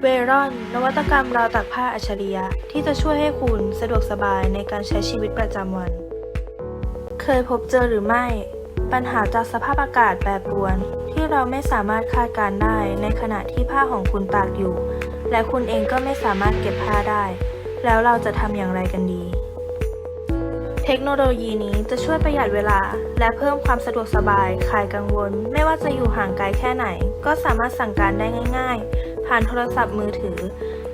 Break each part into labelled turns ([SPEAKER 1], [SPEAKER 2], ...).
[SPEAKER 1] เวรอน นวัตกรรมราวตากผ้าอัจฉริยะ ที่จะช่วยให้คุณสะดวกสบายในการใช้ชีวิตประจำวัน เคยพบเจอหรือไม่ ปัญหาจากสภาพอากาศแปรปรวน ที่เราไม่สามารถคาดการได้ในขณะที่ผ้าของคุณตากอยู่ และคุณเองก็ไม่สามารถเก็บผ้าได้ แล้วเราจะทำอย่างไรกันดี เทคโนโลยีนี้จะช่วยประหยัดเวลา และเพิ่มความสะดวกสบายคลายกังวล ไม่ว่าจะอยู่ห่างไกลแค่ไหน ก็สามารถสั่งการได้ง่าย ๆ ผ่านโทรศัพท์มือถือ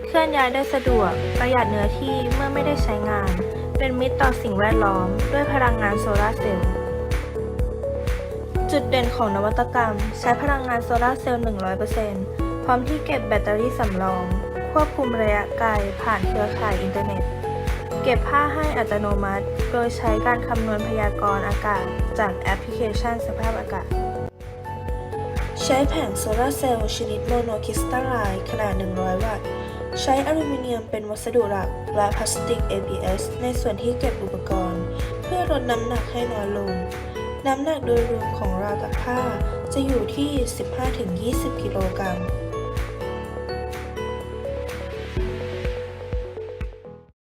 [SPEAKER 1] เคลื่อนย้ายได้สะดวก ประหยัดเนื้อที่เมื่อไม่ได้ใช้งาน เป็นมิตรต่อสิ่งแวดล้อม ด้วยพลังงานโซลาร์เซลล์ จุดเด่นของนวัตกรรม ใช้พลังงานโซลาร์เซลล์ 100%พร้อมที่เก็บแบตเตอรี่สำรอง ควบคุมระยะไกลผ่านเครือข่ายอินเทอร์เน็ต เก็บผ้าให้อัตโนมัติ โดยใช้การคำนวณพยากรณ์อากาศ จากแอปพลิเคชันสภาพอากาศ ใช้แผงโซลาร์เซลล์ชนิดโมโนคริสตัลไลน์ขนาด 100 วัตต์ ใช้อลูมิเนียมเป็นวัสดุหลัก และพลาสติก ABS ในส่วนที่เก็บอุปกรณ์ เพื่อลดน้ำหนักให้น้อยลง น้ำหนักโดยรวมของราวตากผ้าจะอยู่ที่ 15-20 กิโลกรัม